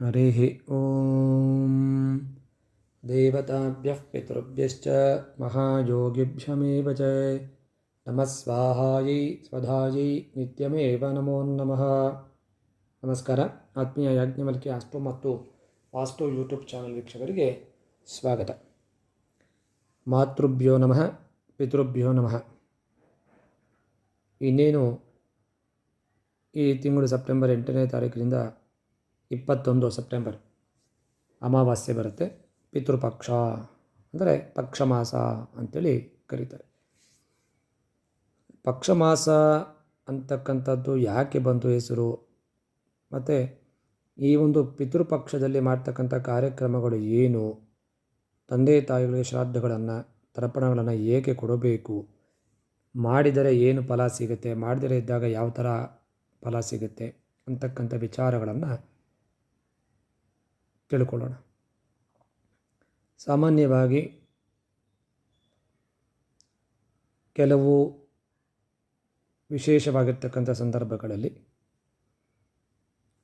हरिः ॐ देवताभ्यः पितृभ्यश्च महायोगिभ्यमेव च नमः स्वाहायै ಸ್ವಧಾಯೈ ನಿತ್ಯಮೇವ ನಮೋ ನಮಃ ನಮಸ್ಕಾರ ಆತ್ಮೀಯ ಯಾಜ್ಞವಲ್ಕಿ ಆಸ್ಟ್ರೋ ಮತ್ತು ವಾಸ್ತು ಯೂಟ್ಯೂಬ್ ಚಾನಲ್ ವೀಕ್ಷಕರಿಗೆ ಸ್ವಾಗತ ಮಾತೃಭ್ಯೋ ನಮಃ ಪಿತೃಭ್ಯೋ ನಮಃ ಇನ್ನೇನು ಈ ತಿಂಗಳು ಸೆಪ್ಟೆಂಬರ್ ಎಂಟನೇ ತಾರೀಕಿನಿಂದ ಇಪ್ಪತ್ತೊಂದು ಸೆಪ್ಟೆಂಬರ್ ಅಮಾವಾಸ್ಯೆ ಬರುತ್ತೆ. ಪಿತೃಪಕ್ಷ ಅಂದರೆ ಪಕ್ಷಮಾಸ ಅಂಥೇಳಿ ಕರೀತಾರೆ. ಪಕ್ಷಮಾಸ ಅಂತಕ್ಕಂಥದ್ದು ಯಾಕೆ ಬಂತು ಹೆಸರು? ಮತ್ತು ಈ ಒಂದು ಪಿತೃಪಕ್ಷದಲ್ಲಿ ಮಾಡ್ತಕ್ಕಂಥ ಕಾರ್ಯಕ್ರಮಗಳು ಏನು? ತಂದೆ ತಾಯಿಗಳಿಗೆ ಶ್ರಾದ್ದಗಳನ್ನು, ತರ್ಪಣಗಳನ್ನು ಏಕೆ ಕೊಡಬೇಕು? ಮಾಡಿದರೆ ಏನು ಫಲ ಸಿಗುತ್ತೆ? ಮಾಡಿದರೆ ಇದ್ದಾಗ ಯಾವ ಥರ ಫಲ ಸಿಗುತ್ತೆ? ಅಂತಕ್ಕಂಥ ವಿಚಾರಗಳನ್ನು ತಿಳ್ಕೊಳ್ಳೋಣ ಸಾಮಾನ್ಯವಾಗಿ ಕೆಲವು ವಿಶೇಷವಾಗಿರ್ತಕ್ಕಂಥ ಸಂದರ್ಭಗಳಲ್ಲಿ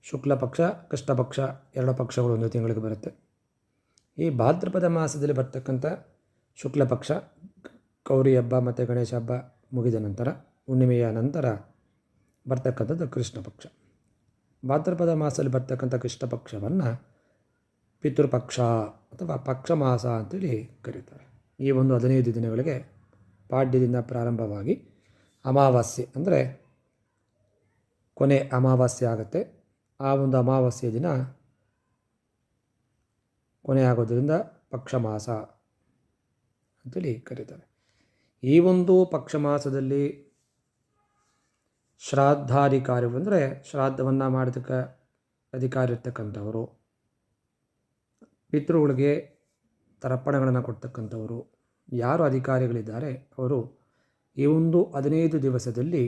ಶುಕ್ಲ ಪಕ್ಷ, ಕೃಷ್ಣ ಪಕ್ಷ, ಎರಡು ಪಕ್ಷಗಳು ಒಂದು ತಿಂಗಳಿಗೆ ಬರುತ್ತೆ. ಈ ಭಾದ್ರಪದ ಮಾಸದಲ್ಲಿ ಬರ್ತಕ್ಕಂಥ ಶುಕ್ಲ ಪಕ್ಷ, ಗೌರಿ ಹಬ್ಬ ಮತ್ತು ಗಣೇಶ ಹಬ್ಬ ಮುಗಿದ ನಂತರ, ಹುಣ್ಣಿಮೆಯ ನಂತರ ಬರ್ತಕ್ಕಂಥದ್ದು ಕೃಷ್ಣ ಪಕ್ಷ. ಭಾದ್ರಪದ ಮಾಸದಲ್ಲಿ ಬರ್ತಕ್ಕಂಥ ಕೃಷ್ಣ ಪಕ್ಷವನ್ನು ಪಿತೃಪಕ್ಷ ಅಥವಾ ಪಕ್ಷ ಮಾಸ ಅಂತೇಳಿ ಕರೀತಾರೆ. ಈ ಒಂದು ಹದಿನೈದು ದಿನಗಳಿಗೆ ಪಾಡ್ಯದಿಂದ ಪ್ರಾರಂಭವಾಗಿ ಅಮಾವಾಸ್ಯೆ ಅಂದರೆ ಕೊನೆ ಅಮಾವಾಸ್ಯೆ ಆಗುತ್ತೆ. ಆ ಒಂದು ಅಮಾವಾಸ್ಯೆ ದಿನ ಕೊನೆ ಆಗೋದರಿಂದ ಪಕ್ಷ ಮಾಸ ಅಂತೇಳಿ ಕರೀತಾರೆ. ಈ ಒಂದು ಪಕ್ಷ ಮಾಸದಲ್ಲಿ ಶ್ರಾದ್ದಾಧಿಕಾರಿ ಅಂದರೆ ಶ್ರಾದ್ದವನ್ನು ಮಾಡತಕ್ಕ ಅಧಿಕಾರಿ ಇರ್ತಕ್ಕಂಥವರು ಪಿತೃಗಳಿಗೆ ತರ್ಪಣಗಳನ್ನು ಕೊಡ್ತಕ್ಕಂಥವರು ಯಾರು ಅಧಿಕಾರಿಗಳಿದ್ದಾರೆ, ಅವರು ಈ ಒಂದು ಹದಿನೈದು ದಿವಸದಲ್ಲಿ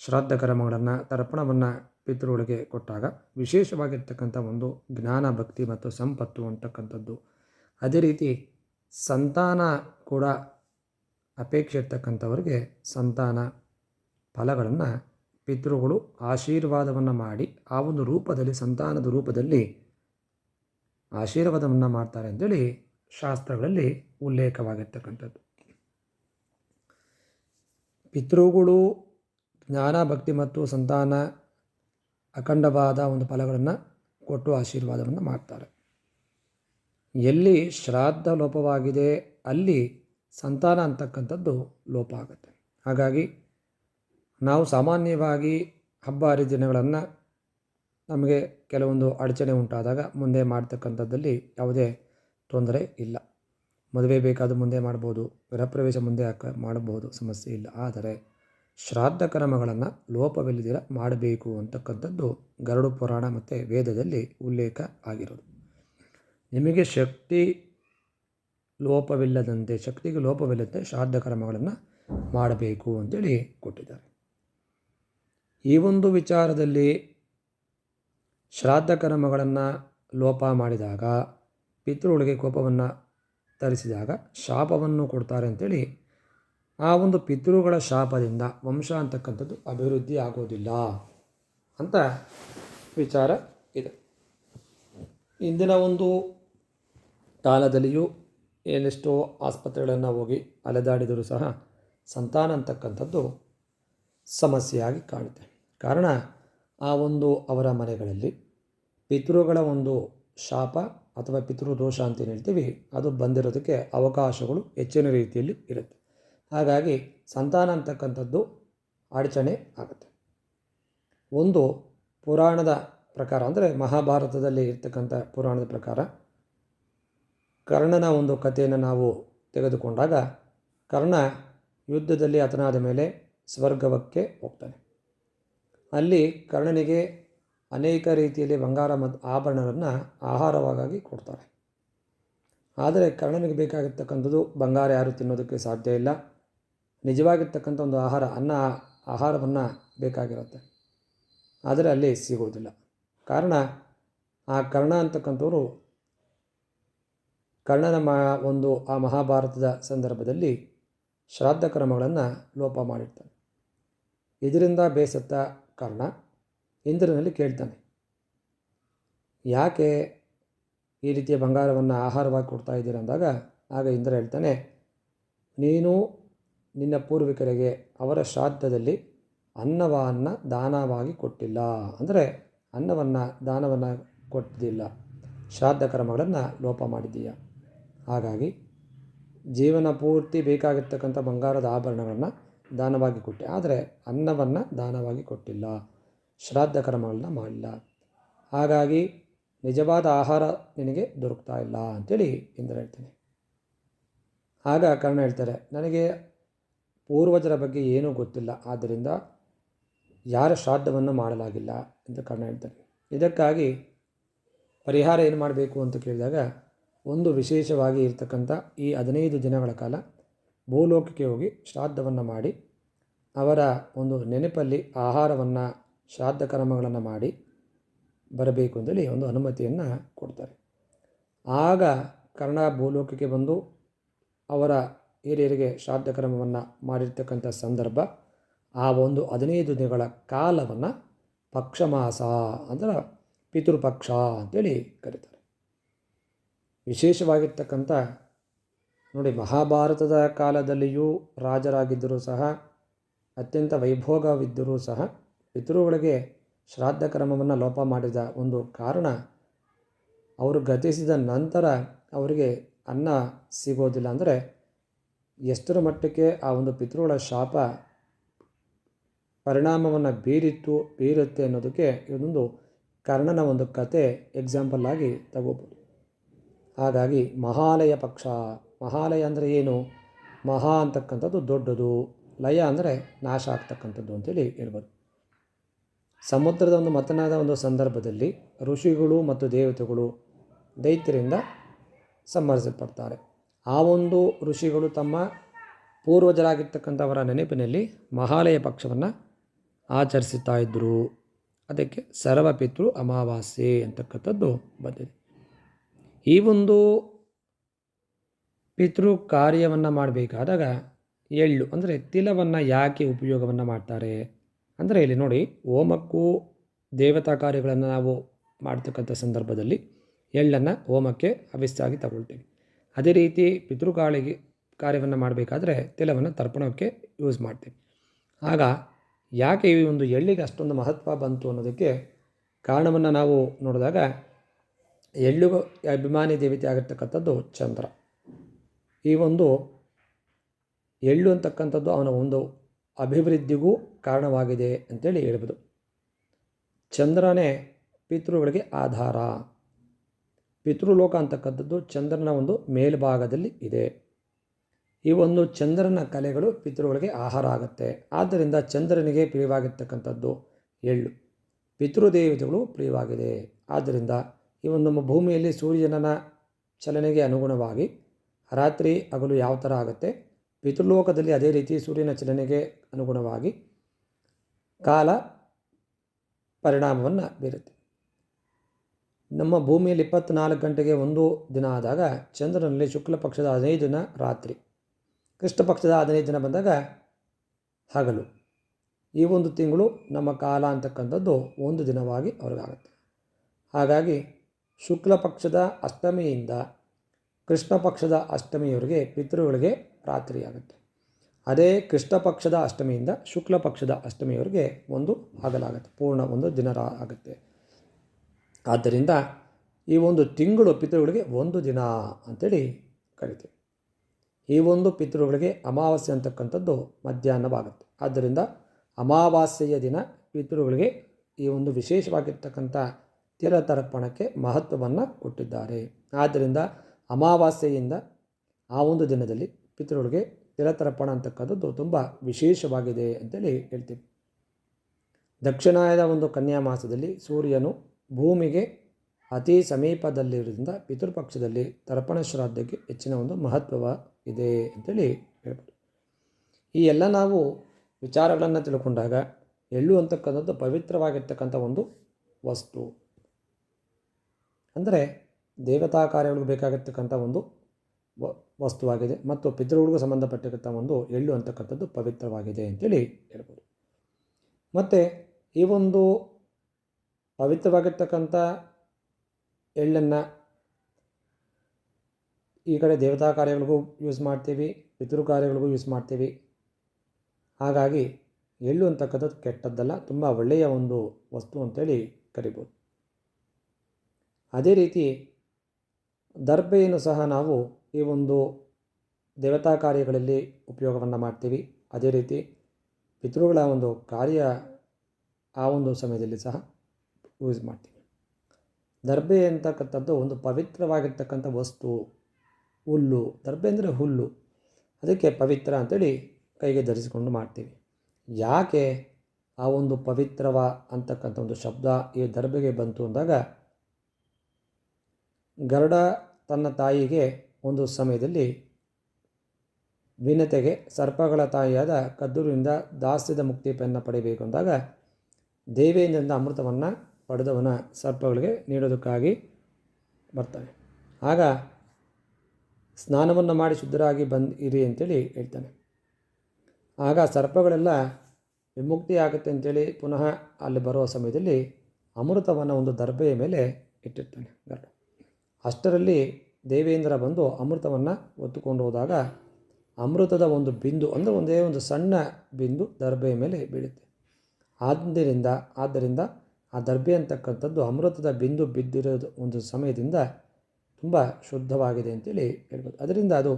ಶ್ರಾದ್ದ ಕರ್ಮಗಳನ್ನು, ತರ್ಪಣವನ್ನು ಪಿತೃಗಳಿಗೆ ಕೊಟ್ಟಾಗ ವಿಶೇಷವಾಗಿರ್ತಕ್ಕಂಥ ಒಂದು ಜ್ಞಾನ, ಭಕ್ತಿ ಮತ್ತು ಸಂಪತ್ತು ಅಂತಕ್ಕಂಥದ್ದು. ಅದೇ ರೀತಿ ಸಂತಾನ ಕೂಡ ಅಪೇಕ್ಷೆ ಇರ್ತಕ್ಕಂಥವ್ರಿಗೆ ಸಂತಾನ ಫಲಗಳನ್ನು ಪಿತೃಗಳು ಆಶೀರ್ವಾದವನ್ನು ಮಾಡಿ ಆ ಒಂದು ರೂಪದಲ್ಲಿ, ಸಂತಾನದ ರೂಪದಲ್ಲಿ ಆಶೀರ್ವಾದವನ್ನು ಮಾಡ್ತಾರೆ ಅಂತೇಳಿ ಶಾಸ್ತ್ರಗಳಲ್ಲಿ ಉಲ್ಲೇಖವಾಗಿರ್ತಕ್ಕಂಥದ್ದು. ಪಿತೃಗಳು ಜ್ಞಾನ, ಭಕ್ತಿ ಮತ್ತು ಸಂತಾನ ಅಖಂಡವಾದ ಒಂದು ಫಲಗಳನ್ನು ಕೊಟ್ಟು ಆಶೀರ್ವಾದವನ್ನು ಮಾಡ್ತಾರೆ. ಎಲ್ಲಿ ಶ್ರಾದ್ದ ಲೋಪವಾಗಿದೆ ಅಲ್ಲಿ ಸಂತಾನ ಅಂತಕ್ಕಂಥದ್ದು ಲೋಪ ಆಗುತ್ತೆ. ಹಾಗಾಗಿ ನಾವು ಸಾಮಾನ್ಯವಾಗಿ ಹಬ್ಬ ಹರಿದಿನಗಳನ್ನು ನಮಗೆ ಕೆಲವೊಂದು ಅಡಚಣೆ ಉಂಟಾದಾಗ ಮುಂದೆ ಮಾಡ್ತಕ್ಕಂಥದ್ದಲ್ಲಿ ಯಾವುದೇ ತೊಂದರೆ ಇಲ್ಲ. ಮದುವೆ ಬೇಕಾದ ಮುಂದೆ ಮಾಡ್ಬೋದು, ಗೃಹಪ್ರವೇಶ ಮುಂದೆ ಹಾಕ ಮಾಡಬಹುದು ಸಮಸ್ಯೆ ಇಲ್ಲ. ಆದರೆ ಶ್ರಾದ್ದ ಕರ್ಮಗಳನ್ನು ಲೋಪವಿಲ್ಲದಿರ ಮಾಡಬೇಕು ಅಂತಕ್ಕಂಥದ್ದು ಗರುಡು ಪುರಾಣ ಮತ್ತು ವೇದದಲ್ಲಿ ಉಲ್ಲೇಖ ಆಗಿರೋದು. ನಿಮಗೆ ಶಕ್ತಿ ಲೋಪವಿಲ್ಲದಂತೆ, ಶಕ್ತಿಗೆ ಲೋಪವಿಲ್ಲದಂತೆ ಶ್ರಾದ್ದ ಕರ್ಮಗಳನ್ನು ಮಾಡಬೇಕು ಅಂತೇಳಿ ಕೊಟ್ಟಿದ್ದಾರೆ. ಈ ಒಂದು ವಿಚಾರದಲ್ಲಿ ಶ್ರಾದ್ದ ಕರ್ಮಗಳನ್ನು ಲೋಪ ಮಾಡಿದಾಗ, ಪಿತೃಗಳಿಗೆ ಕೋಪವನ್ನು ತರಿಸಿದಾಗ ಶಾಪವನ್ನು ಕೊಡ್ತಾರೆ ಅಂತೇಳಿ, ಆ ಒಂದು ಪಿತೃಗಳ ಶಾಪದಿಂದ ವಂಶ ಅಂತಕ್ಕಂಥದ್ದು ಅಭಿವೃದ್ಧಿ ಆಗೋದಿಲ್ಲ ಅಂತ ವಿಚಾರ ಇದೆ. ಇಂದಿನ ಒಂದು ಕಾಲದಲ್ಲಿಯೂ ಏನೆಷ್ಟೋ ಆಸ್ಪತ್ರೆಗಳನ್ನು ಹೋಗಿ ಅಲೆದಾಡಿದರೂ ಸಹ ಸಂತಾನ ಅಂತಕ್ಕಂಥದ್ದು ಸಮಸ್ಯೆಯಾಗಿ ಕಾಣುತ್ತೆ. ಕಾರಣ ಆ ಒಂದು ಅವರ ಮನೆಗಳಲ್ಲಿ ಪಿತೃಗಳ ಒಂದು ಶಾಪ ಅಥವಾ ಪಿತೃದೋಷ ಅಂತ ಏನು ಹೇಳ್ತೀವಿ, ಅದು ಬಂದಿರೋದಕ್ಕೆ ಅವಕಾಶಗಳು ಹೆಚ್ಚಿನ ರೀತಿಯಲ್ಲಿ ಇರುತ್ತೆ. ಹಾಗಾಗಿ ಸಂತಾನ ಅಂತಕ್ಕಂಥದ್ದು ಅಡಚಣೆ ಆಗುತ್ತೆ. ಒಂದು ಪುರಾಣದ ಪ್ರಕಾರ ಅಂದರೆ ಮಹಾಭಾರತದಲ್ಲಿ ಇರ್ತಕ್ಕಂಥ ಪುರಾಣದ ಪ್ರಕಾರ ಕರ್ಣನ ಒಂದು ಕಥೆಯನ್ನು ನಾವು ತೆಗೆದುಕೊಂಡಾಗ ಕರ್ಣ ಯುದ್ಧದಲ್ಲಿ ಹತನಾದ ಮೇಲೆ ಸ್ವರ್ಗವಕ್ಕೆ ಹೋಗ್ತಾನೆ. ಅಲ್ಲಿ ಕರ್ಣನಿಗೆ ಅನೇಕ ರೀತಿಯಲ್ಲಿ ಬಂಗಾರ ಮತ್ತು ಆಭರಣಗಳನ್ನು ಆಹಾರವಾಗಿ ಕೊಡ್ತಾರೆ. ಆದರೆ ಕರ್ಣನಿಗೆ ಬೇಕಾಗಿರ್ತಕ್ಕಂಥದ್ದು ಬಂಗಾರ ಯಾರು ತಿನ್ನೋದಕ್ಕೆ ಸಾಧ್ಯ ಇಲ್ಲ. ನಿಜವಾಗಿರ್ತಕ್ಕಂಥ ಒಂದು ಆಹಾರ ಅನ್ನ, ಆಹಾರವನ್ನು ಬೇಕಾಗಿರುತ್ತೆ. ಆದರೆ ಅಲ್ಲಿ ಸಿಗುವುದಿಲ್ಲ. ಕಾರಣ ಆ ಕರ್ಣ ಅಂತಕ್ಕಂಥವರು ಕರ್ಣನ ಮಾ ಒಂದು ಆ ಮಹಾಭಾರತದ ಸಂದರ್ಭದಲ್ಲಿ ಶ್ರಾದ್ದ ಕ್ರಮಗಳನ್ನು ಲೋಪ ಮಾಡಿರ್ತಾರೆ. ಇದರಿಂದ ಬೇಸತ್ತ ಕಾರಣ? ಇಂದ್ರನಲ್ಲಿ ಕೇಳ್ತಾನೆ. ಯಾಕೆ ಈ ರೀತಿಯ ಬಂಗಾರವನ್ನು ಆಹಾರವಾಗಿ ಕೊಡ್ತಾ ಇದ್ದೀರ ಅಂದಾಗ, ಆಗ ಇಂದ್ರ ಹೇಳ್ತಾನೆ, ನೀನು ನಿನ್ನ ಪೂರ್ವಿಕರಿಗೆ ಅವರ ಶ್ರಾದ್ದದಲ್ಲಿ ಅನ್ನವನ್ನು ದಾನವಾಗಿ ಕೊಟ್ಟಿಲ್ಲ. ಅಂದರೆ ಅನ್ನವನ್ನು, ದಾನವನ್ನು ಕೊಟ್ಟಿಲ್ಲ ಶ್ರಾದ್ದ ಕರ್ಮಗಳನ್ನು ಲೋಪ ಮಾಡಿದ್ದೀಯ. ಹಾಗಾಗಿ ಜೀವನ ಪೂರ್ತಿ ಬೇಕಾಗಿರ್ತಕ್ಕಂಥ ಬಂಗಾರದ ಆಭರಣಗಳನ್ನು ದಾನವಾಗಿ ಕೊಟ್ಟೆ. ಆದರೆ ಅನ್ನವನ್ನು ದಾನವಾಗಿ ಕೊಟ್ಟಿಲ್ಲ. ಶ್ರಾದ್ದ ಕರ್ಮಗಳನ್ನ ಮಾಡಿಲ್ಲ. ಹಾಗಾಗಿ ನಿಜವಾದ ಆಹಾರ ನಿನಗೆ ದೊರಕ್ತಾ ಇಲ್ಲ ಅಂತೇಳಿ ಇಂದ್ರ ಹೇಳ್ತಾನೆ. ಆಗ ಕರ್ಣ ಹೇಳ್ತಾರೆ, ನನಗೆ ಪೂರ್ವಜರ ಬಗ್ಗೆ ಏನೂ ಗೊತ್ತಿಲ್ಲ. ಆದ್ದರಿಂದ ಯಾರ ಶ್ರಾದ್ದವನ್ನು ಮಾಡಲಾಗಿಲ್ಲ ಅಂತ ಕರ್ಣ ಹೇಳ್ತಾರೆ ಇದಕ್ಕಾಗಿ ಪರಿಹಾರ ಏನು ಮಾಡಬೇಕು ಅಂತ ಕೇಳಿದಾಗ, ಒಂದು ವಿಶೇಷವಾಗಿ ಇರತಕ್ಕಂಥ ಈ ಹದಿನೈದು ದಿನಗಳ ಕಾಲ ಭೂಲೋಕಕ್ಕೆ ಹೋಗಿ ಶ್ರಾದ್ದವನ್ನು ಮಾಡಿ, ಅವರ ಒಂದು ನೆನಪಲ್ಲಿ ಆಹಾರವನ್ನು, ಶ್ರಾದ್ದ ಕರ್ಮಗಳನ್ನು ಮಾಡಿ ಬರಬೇಕು ಅಂತೇಳಿ ಒಂದು ಅನುಮತಿಯನ್ನು ಕೊಡ್ತಾರೆ. ಆಗ ಕರ್ಣ ಭೂಲೋಕಕ್ಕೆ ಬಂದು ಅವರ ಹಿರಿಯರಿಗೆ ಶ್ರಾದ್ದ ಕರ್ಮವನ್ನು ಮಾಡಿರ್ತಕ್ಕಂಥ ಸಂದರ್ಭ, ಆ ಒಂದು ಹದಿನೈದು ದಿನಗಳ ಕಾಲವನ್ನು ಪಕ್ಷಮಾಸ ಅಂದ್ರೆ ಪಿತೃಪಕ್ಷ ಅಂತೇಳಿ ಕರೀತಾರೆ. ವಿಶೇಷವಾಗಿರ್ತಕ್ಕಂಥ ನೋಡಿ, ಮಹಾಭಾರತದ ಕಾಲದಲ್ಲಿಯೂ ರಾಜರಾಗಿದ್ದರೂ ಸಹ, ಅತ್ಯಂತ ವೈಭೋಗವಿದ್ದರೂ ಸಹ ಪಿತೃಗಳಿಗೆ ಶ್ರಾದ್ದ ಕ್ರಮವನ್ನು ಲೋಪ ಮಾಡಿದ ಒಂದು ಕಾರಣ, ಅವರು ಗತಿಸಿದ ನಂತರ ಅವರಿಗೆ ಅನ್ನ ಸಿಗೋದಿಲ್ಲ. ಅಂದರೆ ಎಷ್ಟರ ಮಟ್ಟಕ್ಕೆ ಆ ಒಂದು ಪಿತೃಗಳ ಶಾಪ ಪರಿಣಾಮವನ್ನು ಬೀರಿತ್ತು, ಬೀರುತ್ತೆ ಅನ್ನೋದಕ್ಕೆ ಇದೊಂದು ಕರ್ಣನ ಒಂದು ಕತೆ ಎಕ್ಸಾಂಪಲ್ ಆಗಿ ತಗೋಬೋದು. ಹಾಗಾಗಿ ಮಹಾಲಯ ಪಕ್ಷ. ಮಹಾಲಯ ಅಂದರೆ ಏನು? ಮಹಾ ಅಂತಕ್ಕಂಥದ್ದು ದೊಡ್ಡದು. ಲಯ ಅಂದರೆ ನಾಶ ಆಗ್ತಕ್ಕಂಥದ್ದು ಅಂತೇಳಿ ಹೇಳ್ಬೋದು. ಸಮುದ್ರದ ಒಂದು ಮತನಾದ ಒಂದು ಸಂದರ್ಭದಲ್ಲಿ ಋಷಿಗಳು ಮತ್ತು ದೇವತೆಗಳು ದೈತ್ಯರಿಂದ ಸಂಹರಿಸಲ್ಪಡ್ತಾರೆ. ಆ ಒಂದು ಋಷಿಗಳು ತಮ್ಮ ಪೂರ್ವಜರಾಗಿರ್ತಕ್ಕಂಥವರ ನೆನಪಿನಲ್ಲಿ ಮಹಾಲಯ ಪಕ್ಷವನ್ನು ಆಚರಿಸುತ್ತಾ ಇದ್ದರು. ಅದಕ್ಕೆ ಸರ್ವಪಿತೃ ಅಮಾವಾಸ್ಯೆ ಅಂತಕ್ಕಂಥದ್ದು ಬಂದಿದೆ. ಈ ಒಂದು ಪಿತೃ ಕಾರ್ಯವನ್ನು ಮಾಡಬೇಕಾದಾಗ ಎಳ್ಳು ಅಂದರೆ ತಿಲವನ್ನು ಯಾಕೆ ಉಪಯೋಗವನ್ನು ಮಾಡ್ತಾರೆ? ಅಂದರೆ ಇಲ್ಲಿ ನೋಡಿ ಹೋಮಕ್ಕೂ ದೇವತಾ ಕಾರ್ಯಗಳನ್ನು ನಾವು ಮಾಡ್ತಕ್ಕಂಥ ಸಂದರ್ಭದಲ್ಲಿ ಎಳ್ಳನ್ನು ಹೋಮಕ್ಕೆ ಹವಿಸ್ಸಾಗಿ ತಗೊಳ್ತೀವಿ. ಅದೇ ರೀತಿ ಪಿತೃಕಾಳಿಗೆ ಕಾರ್ಯವನ್ನು ಮಾಡಬೇಕಾದ್ರೆ ತಿಲವನ್ನು ತರ್ಪಣಕ್ಕೆ ಯೂಸ್ ಮಾಡ್ತೀವಿ. ಆಗ ಯಾಕೆ ಈ ಒಂದು ಎಳ್ಳಿಗೆ ಅಷ್ಟೊಂದು ಮಹತ್ವ ಬಂತು ಅನ್ನೋದಕ್ಕೆ ಕಾರಣವನ್ನು ನಾವು ನೋಡಿದಾಗ ಎಳ್ಳು ಅಭಿಮಾನಿ ದೇವತೆ ಆಗಿರ್ತಕ್ಕಂಥದ್ದು ಚಂದ್ರ. ಈ ಒಂದು ಎಳ್ಳು ಅಂತಕ್ಕಂಥದ್ದು ಅವನ ಒಂದು ಅಭಿವೃದ್ಧಿಗೂ ಕಾರಣವಾಗಿದೆ ಅಂತೇಳಿ ಹೇಳ್ಬೋದು. ಚಂದ್ರನೇ ಪಿತೃಗಳಿಗೆ ಆಧಾರ. ಪಿತೃಲೋಕ ಅಂತಕ್ಕಂಥದ್ದು ಚಂದ್ರನ ಒಂದು ಮೇಲ್ಭಾಗದಲ್ಲಿ ಇದೆ. ಈ ಒಂದು ಚಂದ್ರನ ಕಲೆಗಳು ಪಿತೃಗಳಿಗೆ ಆಹಾರ ಆಗುತ್ತೆ. ಆದ್ದರಿಂದ ಚಂದ್ರನಿಗೆ ಪ್ರಿಯವಾಗಿರ್ತಕ್ಕಂಥದ್ದು ಎಳ್ಳು. ಪಿತೃದೇವತೆಗಳು ಪ್ರಿಯವಾಗಿದೆ. ಆದ್ದರಿಂದ ಈ ಒಂದು ನಮ್ಮ ಭೂಮಿಯಲ್ಲಿ ಸೂರ್ಯನ ಚಲನೆಗೆ ಅನುಗುಣವಾಗಿ ರಾತ್ರಿ ಹಗಲು ಯಾವ ಥರ ಆಗುತ್ತೆ? ಪಿತೃಲೋಕದಲ್ಲಿ ಅದೇ ರೀತಿ ಸೂರ್ಯನ ಚಲನೆಗೆ ಅನುಗುಣವಾಗಿ ಕಾಲ ಪರಿಣಾಮವನ್ನು ಬೀರುತ್ತೆ. ನಮ್ಮ ಭೂಮಿಯಲ್ಲಿ ಇಪ್ಪತ್ತ್ನಾಲ್ಕು ಗಂಟೆಗೆ ಒಂದು ದಿನ ಆದಾಗ ಚಂದ್ರನಲ್ಲಿ ಶುಕ್ಲ ಪಕ್ಷದ ಹದಿನೈದು ದಿನ ರಾತ್ರಿ. ಕೃಷ್ಣ ಪಕ್ಷದ ಹದಿನೈದು ದಿನ ಬಂದಾಗ ಹಗಲು. ಈ ಒಂದು ತಿಂಗಳು ನಮ್ಮ ಕಾಲ ಅಂತಕ್ಕಂಥದ್ದು ಒಂದು ದಿನವಾಗಿ ಅವ್ರಿಗಾಗುತ್ತೆ. ಹಾಗಾಗಿ ಶುಕ್ಲ ಪಕ್ಷದ ಅಷ್ಟಮಿಯಿಂದ ಕೃಷ್ಣ ಪಕ್ಷದ ಅಷ್ಟಮಿಯವರೆಗೆ ಪಿತೃಗಳಿಗೆ ರಾತ್ರಿಯಾಗುತ್ತೆ. ಅದೇ ಕೃಷ್ಣ ಪಕ್ಷದ ಅಷ್ಟಮಿಯಿಂದ ಶುಕ್ಲ ಪಕ್ಷದ ಅಷ್ಟಮಿಯವರಿಗೆ ಒಂದು ಹಗಲಾಗುತ್ತೆ ಪೂರ್ಣ ಒಂದು ದಿನ ಆಗುತ್ತೆ. ಆದ್ದರಿಂದ ಈ ಒಂದು ತಿಂಗಳು ಪಿತೃಗಳಿಗೆ ಒಂದು ದಿನ ಅಂಥೇಳಿ ಕರಿತೀವಿ. ಈ ಒಂದು ಪಿತೃಗಳಿಗೆ ಅಮಾವಾಸ್ಯೆ ಅಂತಕ್ಕಂಥದ್ದು ಮಧ್ಯಾಹ್ನವಾಗುತ್ತೆ. ಆದ್ದರಿಂದ ಅಮಾವಾಸ್ಯೆಯ ದಿನ ಪಿತೃಗಳಿಗೆ ಈ ಒಂದು ವಿಶೇಷವಾಗಿರ್ತಕ್ಕಂಥ ತೀರತರ್ಪಣಕ್ಕೆ ಮಹತ್ವವನ್ನು ಕೊಟ್ಟಿದ್ದಾರೆ. ಆದ್ದರಿಂದ ಅಮಾವಾಸ್ಯೆಯಿಂದ ಆ ಒಂದು ದಿನದಲ್ಲಿ ಪಿತೃಗಳಿಗೆ ತಿಲತರ್ಪಣ ಅಂತಕ್ಕಂಥದ್ದು ತುಂಬ ವಿಶೇಷವಾಗಿದೆ ಅಂತೇಳಿ ಹೇಳ್ತೀವಿ. ದಕ್ಷಿಣಾಯದ ಒಂದು ಕನ್ಯಾ ಮಾಸದಲ್ಲಿ ಸೂರ್ಯನು ಭೂಮಿಗೆ ಅತಿ ಸಮೀಪದಲ್ಲಿರೋದ್ರಿಂದ ಪಿತೃಪಕ್ಷದಲ್ಲಿ ತರ್ಪಣ ಶ್ರಾದ್ದಕ್ಕೆ ಹೆಚ್ಚಿನ ಒಂದು ಮಹತ್ವ ಇದೆ ಅಂತೇಳಿ ಹೇಳ್ಬೋದು. ಈ ಎಲ್ಲ ನಾವು ವಿಚಾರಗಳನ್ನು ತಿಳ್ಕೊಂಡಾಗ ಎಳ್ಳು ಅಂತಕ್ಕಂಥದ್ದು ಪವಿತ್ರವಾಗಿರ್ತಕ್ಕಂಥ ಒಂದು ವಸ್ತು. ಅಂದರೆ ದೇವತಾ ಕಾರ್ಯಗಳಿಗೆ ಬೇಕಾಗಿರ್ತಕ್ಕಂಥ ಒಂದು ವಸ್ತುವಾಗಿದೆ ಮತ್ತು ಪಿತೃಗಳಿಗೂ ಸಂಬಂಧಪಟ್ಟಿರ್ತಕ್ಕಂಥ ಒಂದು ಎಳ್ಳು ಅಂತಕ್ಕಂಥದ್ದು ಪವಿತ್ರವಾಗಿದೆ ಅಂತೇಳಿ ಹೇಳ್ಬೋದು. ಮತ್ತು ಈ ಒಂದು ಪವಿತ್ರವಾಗಿರ್ತಕ್ಕಂಥ ಎಳ್ಳನ್ನು ಈ ಕಡೆ ದೇವತಾ ಕಾರ್ಯಗಳಿಗೂ ಯೂಸ್ ಮಾಡ್ತೀವಿ ಪಿತೃ ಕಾರ್ಯಗಳಿಗೂ ಯೂಸ್ ಮಾಡ್ತೀವಿ. ಹಾಗಾಗಿ ಎಳ್ಳು ಅಂತಕ್ಕಂಥದ್ದು ಕೆಟ್ಟದ್ದಲ್ಲ, ತುಂಬ ಒಳ್ಳೆಯ ಒಂದು ವಸ್ತು ಅಂತೇಳಿ ಕರಿಬೋದು. ಅದೇ ರೀತಿ ದರ್ಬೆಯನ್ನು ಸಹ ನಾವು ಈ ಒಂದು ದೇವತಾ ಕಾರ್ಯಗಳಲ್ಲಿ ಉಪಯೋಗವನ್ನು ಮಾಡ್ತೀವಿ. ಅದೇ ರೀತಿ ಪಿತೃಗಳ ಒಂದು ಕಾರ್ಯ ಆ ಒಂದು ಸಮಯದಲ್ಲಿ ಸಹ ಯೂಸ್ ಮಾಡ್ತೀವಿ. ದರ್ಬೆ ಅಂತಕ್ಕಂಥದ್ದು ಒಂದು ಪವಿತ್ರವಾಗಿರ್ತಕ್ಕಂಥ ವಸ್ತು, ಹುಲ್ಲು ದರ್ಬೆ ಅಂದರೆ ಹುಲ್ಲು. ಅದಕ್ಕೆ ಪವಿತ್ರ ಅಂತೇಳಿ ಕೈಗೆ ಧರಿಸಿಕೊಂಡು ಮಾಡ್ತೀವಿ. ಯಾಕೆ ಆ ಒಂದು ಪವಿತ್ರವ ಅಂತಕ್ಕಂಥ ಒಂದು ಶಬ್ದ ಈ ದರ್ಬೆಗೆ ಬಂತು ಅಂದಾಗ ಗರುಡ ತನ್ನ ತಾಯಿಗೆ ಒಂದು ಸಮಯದಲ್ಲಿ ವಿನತೆಗೆ ಸರ್ಪಗಳ ತಾಯಿಯಾದ ಕದ್ದೂರಿನಿಂದ ದಾಸ್ಯದ ಮುಕ್ತಿಯನ್ನು ಪಡೆಯಬೇಕು ಅಂದಾಗ ದೇವೇಂದ್ರನಿಂದ ಅಮೃತವನ್ನು ಪಡೆದವನ ಸರ್ಪಗಳಿಗೆ ನೀಡೋದಕ್ಕಾಗಿ ಬರ್ತಾನೆ ಆಗ ಸ್ನಾನವನ್ನು ಮಾಡಿ ಶುದ್ಧರಾಗಿ ಬಂದು ಇರಿ ಅಂತೇಳಿ ಹೇಳ್ತಾನೆ. ಆಗ ಸರ್ಪಗಳೆಲ್ಲ ವಿಮುಕ್ತಿ ಆಗುತ್ತೆ ಅಂತೇಳಿ ಪುನಃ ಅಲ್ಲಿ ಬರುವ ಸಮಯದಲ್ಲಿ ಅಮೃತವನ್ನು ಒಂದು ದರ್ಬೆಯ ಮೇಲೆ ಇಟ್ಟಿರ್ತಾನೆ ಗರುಡ. ಅಷ್ಟರಲ್ಲಿ ದೇವೇಂದ್ರ ಬಂದು ಅಮೃತವನ್ನು ಹೊತ್ತುಕೊಂಡು ಹೋದಾಗ ಅಮೃತದ ಒಂದು ಬಿಂದು ಅಂದರೆ ಒಂದೇ ಒಂದು ಸಣ್ಣ ಬಿಂದು ದರ್ಬೆಯ ಮೇಲೆ ಬೀಳುತ್ತೆ. ಆದ್ದರಿಂದ ಆದ್ದರಿಂದ ಆ ದರ್ಬೆ ಅಂತಕ್ಕಂಥದ್ದು ಅಮೃತದ ಬಿಂದು ಬಿದ್ದಿರೋದು ಒಂದು ಸಮಯದಿಂದ ತುಂಬ ಶುದ್ಧವಾಗಿದೆ ಅಂತೇಳಿ ಹೇಳ್ಬೋದು. ಅದರಿಂದ ಅದು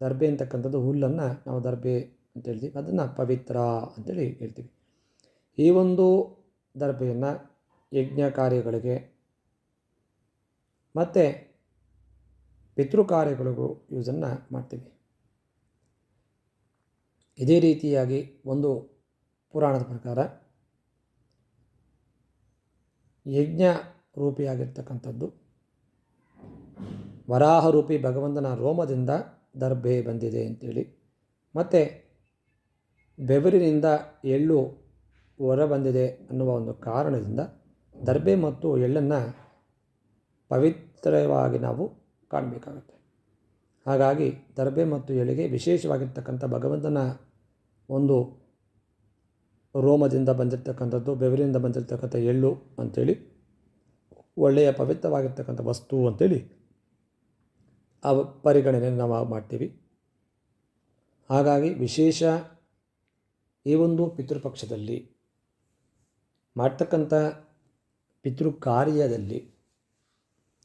ದರ್ಬೆ ಅಂತಕ್ಕಂಥದ್ದು ಹುಲ್ಲನ್ನು ನಾವು ದರ್ಬೆ ಅಂತ ಹೇಳ್ತೀವಿ. ಅದನ್ನು ಪವಿತ್ರ ಅಂತೇಳಿ ಹೇಳ್ತೀವಿ. ಈ ಒಂದು ದರ್ಬೆಯನ್ನು ಯಜ್ಞ ಕಾರ್ಯಗಳಿಗೆ ಮತ್ತು ಪಿತೃ ಕಾರ್ಯಗಳಿಗೂ ಯೂಸನ್ನು ಮಾಡ್ತೀವಿ. ಇದೇ ರೀತಿಯಾಗಿ ಒಂದು ಪುರಾಣದ ಪ್ರಕಾರ ಯಜ್ಞ ರೂಪಿಯಾಗಿರ್ತಕ್ಕಂಥದ್ದು. ವರಾಹ ರೂಪಿ ಭಗವಂತನ ರೋಮದಿಂದ ದರ್ಭೆ ಬಂದಿದೆ ಅಂತೇಳಿ. ಮತ್ತು ಬೆವರಿನಿಂದ ಎಳ್ಳು ಹೊರ ಬಂದಿದೆ ಅನ್ನುವ ಒಂದು ಕಾರಣದಿಂದ ದರ್ಬೆ ಮತ್ತು ಎಳ್ಳನ್ನು ಪವಿತ್ರವಾಗಿ ನಾವು ಕಾಣಬೇಕಾಗುತ್ತೆ. ಹಾಗಾಗಿ ದರ್ಬೆ ಮತ್ತು ಎಳೆಗೆ ವಿಶೇಷವಾಗಿರ್ತಕ್ಕಂಥ ಭಗವಂತನ ಒಂದು ರೋಮದಿಂದ ಬಂದಿರತಕ್ಕಂಥದ್ದು, ಬೆವರಿಂದ ಬಂದಿರತಕ್ಕಂಥ ಎಳ್ಳು ಅಂಥೇಳಿ ಒಳ್ಳೆಯ ಪವಿತ್ರವಾಗಿರ್ತಕ್ಕಂಥ ವಸ್ತು ಅಂಥೇಳಿ ಆ ಪರಿಗಣನೆ ನಾವು ಮಾಡ್ತೀವಿ. ಹಾಗಾಗಿ ವಿಶೇಷ ಈ ಒಂದು ಪಿತೃಪಕ್ಷದಲ್ಲಿ ಮಾಡ್ತಕ್ಕಂಥ ಪಿತೃ ಕಾರ್ಯದಲ್ಲಿ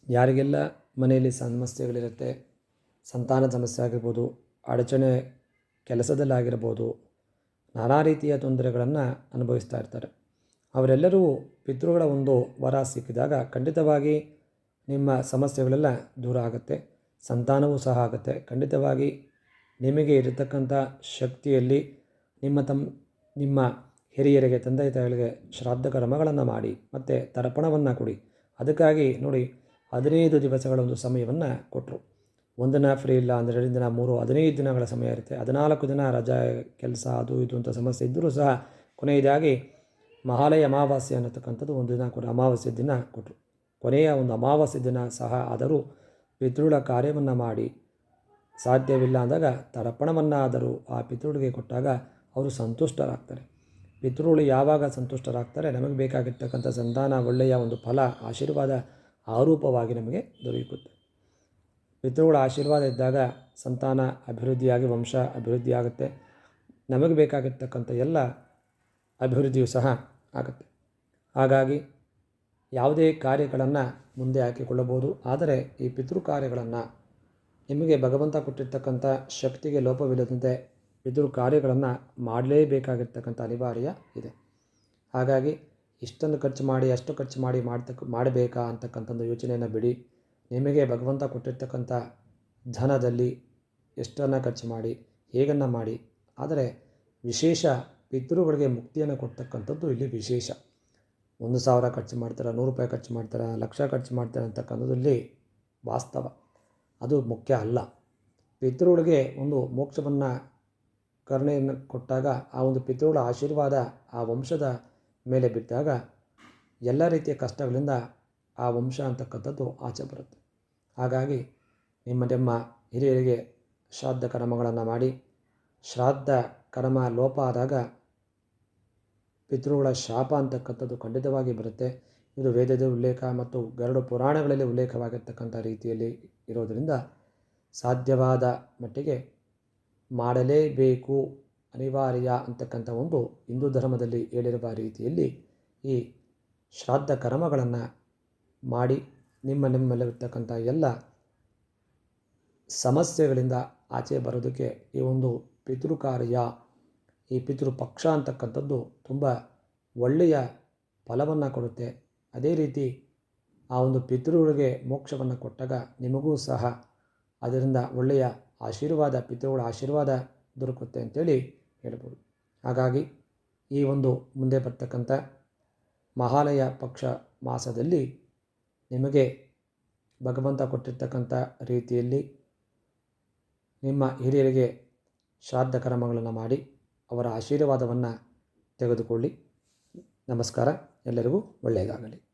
ಯಾರಿಗೆಲ್ಲ ಮನೆಯಲ್ಲಿ ಸಮಸ್ಯೆಗಳಿರುತ್ತೆ, ಸಂತಾನ ಸಮಸ್ಯೆ ಆಗಿರ್ಬೋದು, ಅಡಚಣೆ ಕೆಲಸದಲ್ಲಾಗಿರ್ಬೋದು, ನಾನಾ ರೀತಿಯ ತೊಂದರೆಗಳನ್ನು ಅನುಭವಿಸ್ತಾ ಇರ್ತಾರೆ. ಅವರೆಲ್ಲರೂ ಪಿತೃಗಳ ಒಂದು ವರ ಸಿಕ್ಕಿದಾಗ ಖಂಡಿತವಾಗಿ ನಿಮ್ಮ ಸಮಸ್ಯೆಗಳೆಲ್ಲ ದೂರ ಆಗುತ್ತೆ. ಸಂತಾನವೂ ಸಹ ಆಗುತ್ತೆ. ಖಂಡಿತವಾಗಿ ನಿಮಗೆ ಇರತಕ್ಕಂಥ ಶಕ್ತಿಯಲ್ಲಿ ನಿಮ್ಮ ತಮ್ಮ ನಿಮ್ಮ ಹಿರಿಯರಿಗೆ, ತಂದೆ ತಾಯಿಗಳಿಗೆ ಶ್ರಾದ್ದ ಕರ್ಮಗಳನ್ನು ಮಾಡಿ ಮತ್ತು ತರ್ಪಣವನ್ನು ಕೊಡಿ. ಅದಕ್ಕಾಗಿ ನೋಡಿ ಹದಿನೈದು ದಿವಸಗಳ ಒಂದು ಸಮಯವನ್ನು ಕೊಟ್ಟರು ಒಂದಿನ ಫ್ರೀ ಇಲ್ಲ ಅಂದರೆ ಎರಡು ದಿನ, ಮೂರು, ಹದಿನೈದು ದಿನಗಳ ಸಮಯ ಇರುತ್ತೆ. ಹದಿನಾಲ್ಕು ದಿನ ರಜಾ, ಕೆಲಸ, ಅದು ಇದು ಅಂತ ಸಮಸ್ಯೆ ಇದ್ದರೂ ಸಹ ಕೊನೆಯದಾಗಿ ಮಹಾಲಯ ಅಮಾವಾಸ್ಯೆ ಅನ್ನತಕ್ಕಂಥದ್ದು ಒಂದು ದಿನ ಕೊಟ್ಟು ಅಮಾವಾಸ್ಯೆ ದಿನ ಕೊಟ್ಟರು ಕೊನೆಯ ಒಂದು ಅಮಾವಾಸ್ಯೆ ದಿನ ಸಹ ಆದರೂ ಪಿತೃಳ ಕಾರ್ಯವನ್ನು ಮಾಡಿ ಸಾಧ್ಯವಿಲ್ಲ ಅಂದಾಗ ತರ್ಪಣವನ್ನಾದರೂ ಆ ಪಿತೃಳಿಗೆ ಕೊಟ್ಟಾಗ ಅವರು ಸಂತುಷ್ಟರಾಗ್ತಾರೆ. ಪಿತೃಳು ಯಾವಾಗ ಸಂತುಷ್ಟರಾಗ್ತಾರೆ? ನಮಗೆ ಬೇಕಾಗಿರ್ತಕ್ಕಂಥ ಸಂತಾನ, ಒಳ್ಳೆಯ ಒಂದು ಫಲ, ಆಶೀರ್ವಾದ ಆರೂಪವಾಗಿ ನಮಗೆ ದೊರೆಯುತ್ತೆ. ಪಿತೃಗಳ ಆಶೀರ್ವಾದ ಇದ್ದಾಗ ಸಂತಾನ ಅಭಿವೃದ್ಧಿಯಾಗಿ, ವಂಶ ಅಭಿವೃದ್ಧಿಯಾಗುತ್ತೆ. ನಮಗೆ ಬೇಕಾಗಿರ್ತಕ್ಕಂಥ ಎಲ್ಲ ಅಭಿವೃದ್ಧಿಯು ಸಹ ಆಗುತ್ತೆ. ಹಾಗಾಗಿ ಯಾವುದೇ ಕಾರ್ಯಗಳನ್ನು ಮುಂದೆ ಹಾಕಿಕೊಳ್ಳಬಹುದು. ಆದರೆ ಈ ಪಿತೃ ಕಾರ್ಯಗಳನ್ನು ನಿಮಗೆ ಭಗವಂತ ಕೊಟ್ಟಿರ್ತಕ್ಕಂಥ ಶಕ್ತಿಗೆ ಲೋಪವಿಲ್ಲದಂತೆ ಪಿತೃ ಕಾರ್ಯಗಳನ್ನು ಮಾಡಲೇಬೇಕಾಗಿರ್ತಕ್ಕಂಥ ಅನಿವಾರ್ಯ ಇದೆ. ಹಾಗಾಗಿ ಇಷ್ಟೊಂದು ಖರ್ಚು ಮಾಡಿ, ಅಷ್ಟು ಖರ್ಚು ಮಾಡಿ ಮಾಡ್ತಕ್ಕ, ಮಾಡಬೇಕಾ ಅಂತಕ್ಕಂಥದ್ದು ಯೋಚನೆಯನ್ನು ಬಿಡಿ. ನಿಮಗೆ ಭಗವಂತ ಕೊಟ್ಟಿರ್ತಕ್ಕಂಥ ಧನದಲ್ಲಿ ಎಷ್ಟನ್ನು ಖರ್ಚು ಮಾಡಿ, ಹೇಗನ್ನು ಮಾಡಿ, ಆದರೆ ವಿಶೇಷ ಪಿತೃಗಳಿಗೆ ಮುಕ್ತಿಯನ್ನು ಕೊಡ್ತಕ್ಕಂಥದ್ದು ಇಲ್ಲಿ ವಿಶೇಷ. ಒಂದು ಸಾವಿರ ಖರ್ಚು ಮಾಡ್ತಾರೆ, ನೂರು ರೂಪಾಯಿ ಖರ್ಚು ಮಾಡ್ತಾರೆ, ಲಕ್ಷ ಖರ್ಚು ಮಾಡ್ತಾರೆ ಅಂತಕ್ಕಂಥದ್ದು ಇಲ್ಲಿ ವಾಸ್ತವ. ಅದು ಮುಖ್ಯ ಅಲ್ಲ. ಪಿತೃಗಳಿಗೆ ಒಂದು ಮೋಕ್ಷವನ್ನು ಕರುಣೆಯನ್ನು ಕೊಟ್ಟಾಗ ಆ ಒಂದು ಪಿತೃಗಳ ಆಶೀರ್ವಾದ ಆ ವಂಶದ ಮೇಲೆ ಬಿದ್ದಾಗ ಎಲ್ಲ ರೀತಿಯ ಕಷ್ಟಗಳಿಂದ ಆ ವಂಶ ಅಂತಕ್ಕಂಥದ್ದು ಆಚೆ ಬರುತ್ತೆ. ಹಾಗಾಗಿ ನಿಮ್ಮ ನಿಮ್ಮ ಹಿರಿಯರಿಗೆ ಶ್ರಾದ್ದ ಕರ್ಮಗಳನ್ನು ಮಾಡಿ, ಶ್ರಾದ್ದ ಕರ್ಮ ಲೋಪ ಆದಾಗ ಪಿತೃಗಳ ಶಾಪ ಅಂತಕ್ಕಂಥದ್ದು ಖಂಡಿತವಾಗಿ ಬರುತ್ತೆ. ಇದು ವೇದದ ಉಲ್ಲೇಖ ಮತ್ತು ಗರುಡ ಪುರಾಣಗಳಲ್ಲಿ ಉಲ್ಲೇಖವಾಗಿರ್ತಕ್ಕಂಥ ರೀತಿಯಲ್ಲಿ ಇರೋದರಿಂದ ಸಾಧ್ಯವಾದ ಮಟ್ಟಿಗೆ ಮಾಡಲೇಬೇಕು ಅನಿವಾರ್ಯ ಅಂತಕ್ಕಂಥ ಒಂದು ಹಿಂದೂ ಧರ್ಮದಲ್ಲಿ ಹೇಳಿರುವ ರೀತಿಯಲ್ಲಿ ಈ ಶ್ರಾದ್ದ ಕರ್ಮಗಳನ್ನು ಮಾಡಿ ನಿಮ್ಮ ನಿಮ್ಮಲ್ಲಿರ್ತಕ್ಕಂಥ ಎಲ್ಲ ಸಮಸ್ಯೆಗಳಿಂದ ಆಚೆ ಬರೋದಕ್ಕೆ ಈ ಒಂದು ಪಿತೃ ಕಾರ್ಯ ಈ ಪಿತೃ ಪಕ್ಷ ಅಂತಕ್ಕಂಥದ್ದು ತುಂಬ ಒಳ್ಳೆಯ ಫಲವನ್ನು ಕೊಡುತ್ತೆ. ಅದೇ ರೀತಿ ಆ ಒಂದು ಪಿತೃಗಳಿಗೆ ಮೋಕ್ಷವನ್ನು ಕೊಟ್ಟಾಗ ನಿಮಗೂ ಸಹ ಅದರಿಂದ ಒಳ್ಳೆಯ ಆಶೀರ್ವಾದ, ಪಿತೃಗಳ ಆಶೀರ್ವಾದ ದೊರಕುತ್ತೆ ಅಂತೇಳಿ ಹೇಳ್ಬೋದು. ಹಾಗಾಗಿ ಈ ಒಂದು ಮುಂದೆ ಬರ್ತಕ್ಕಂಥ ಮಹಾಲಯ ಪಕ್ಷ ಮಾಸದಲ್ಲಿ ನಿಮಗೆ ಭಗವಂತ ಕೊಟ್ಟಿರ್ತಕ್ಕಂಥ ರೀತಿಯಲ್ಲಿ ನಿಮ್ಮ ಹಿರಿಯರಿಗೆ ಶ್ರಾದ್ದ ಕರ್ಮಗಳನ್ನು ಮಾಡಿ ಅವರ ಆಶೀರ್ವಾದವನ್ನು ತೆಗೆದುಕೊಳ್ಳಿ. ನಮಸ್ಕಾರ. ಎಲ್ಲರಿಗೂ ಒಳ್ಳೆಯದಾಗಲಿ.